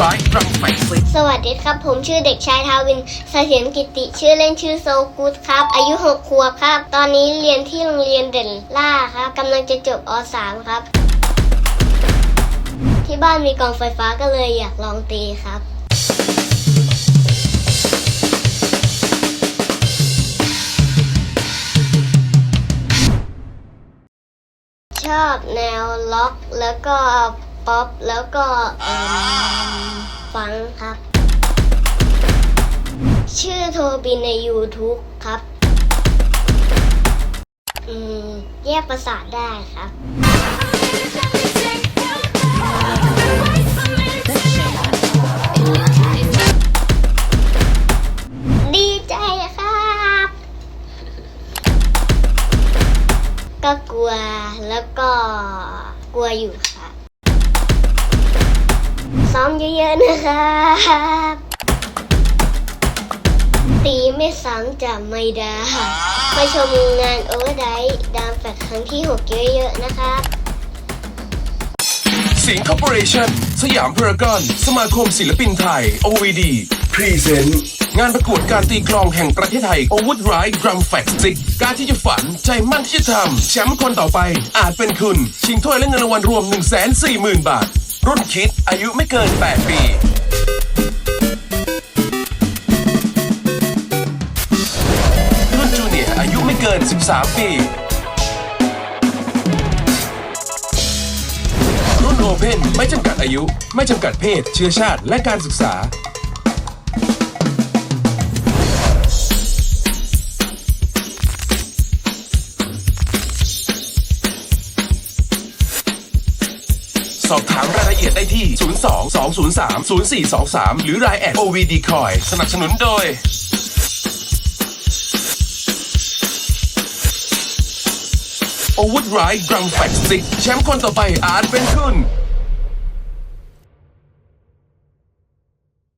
ร้ายรังแฝงซิกสวัสดีครับ ผมชื่อเด็กชายทาวินเสถียรกิติ ชื่อเล่นชื่อโซกูดครับ อายุ 6 ขวบครับ ตอนนี้เรียนที่โรงเรียนเด่นล่าครับกำลังจะจบอ .3 ครับ ที่บ้านมีกองไฟฟ้าก็เลยอยากลองตีครับ ชอบแนวล็อกแล้วก็ป๊อปแล้วก็เอิ่ม ฟังครับ ชื่อโทบินใน YouTube ครับ อืม แยกประสาทได้ครับ ดีใจครับ ก็กลัวแล้วก็กลัวอยู่ครับ ซ้อมเยอะๆนะครับตีไม่ซ้ำจะไม่ได้ไปชมงานโอเวอร์ไดดามแฟกครั้งที่ 6 เยอะๆนะครับสิงค o r p o r a t i o n สยามพารากอน สมาคมศิลปินไทย OVD พรีเซนต์งานประกวดการตีกลองแห่งประเทศไทย o w o o d r i d e Drum f a c t i c การที่จะฝันใจมั่นที่จะทำแชมป์คนต่อไป อาจเป็นคุณ ชิงถ้วยและเงินรางวัลรวม 140,000 บาท รุ่นคิดอายุไม่เกิน 8 ปี รุ่นจูเนียร์อายุไม่เกิน 13 ปี รุ่นโอเพนไม่จำกัดอายุ ไม่จำกัดเพศ เชื้อชาติ และการศึกษา สอบถามรายละเอียดได้ที่ 02 203 0423 หรือ Line แอด OVD Coin สนับสนุนโดยโอวุดไรกรังแฟกซิกแชมป์คนต่อไปอาร์ตเป็นคุณ